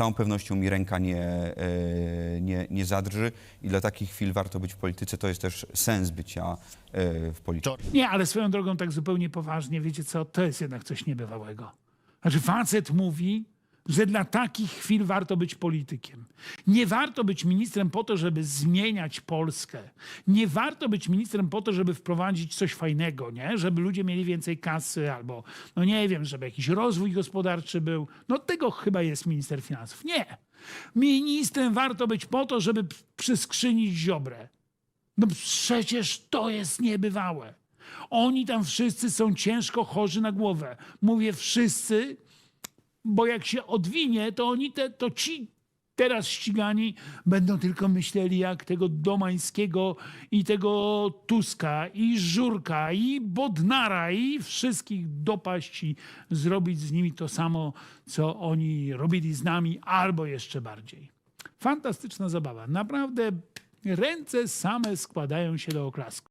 całą pewnością mi ręka nie, e, nie, nie zadrży i dla takich chwil warto być w polityce. To jest też sens bycia e, w polityce. Nie, ale swoją drogą tak zupełnie poważnie, wiecie co, to jest jednak coś niebywałego. Znaczy facet mówi, że dla takich chwil warto być politykiem. Nie warto być ministrem po to, żeby zmieniać Polskę. Nie warto być ministrem po to, żeby wprowadzić coś fajnego, nie? Żeby ludzie mieli więcej kasy albo, no nie wiem, żeby jakiś rozwój gospodarczy był. No tego chyba jest minister finansów. Nie. Ministrem warto być po to, żeby przyskrzynić Ziobrę. No przecież to jest niebywałe. Oni tam wszyscy są ciężko chorzy na głowę. Mówię wszyscy, bo jak się odwinie, to oni te, to ci teraz ścigani będą tylko myśleli, jak tego Domańskiego i tego Tuska i Żurka i Bodnara i wszystkich dopaść i zrobić z nimi to samo, co oni robili z nami, albo jeszcze bardziej. Fantastyczna zabawa. Naprawdę ręce same składają się do oklasku.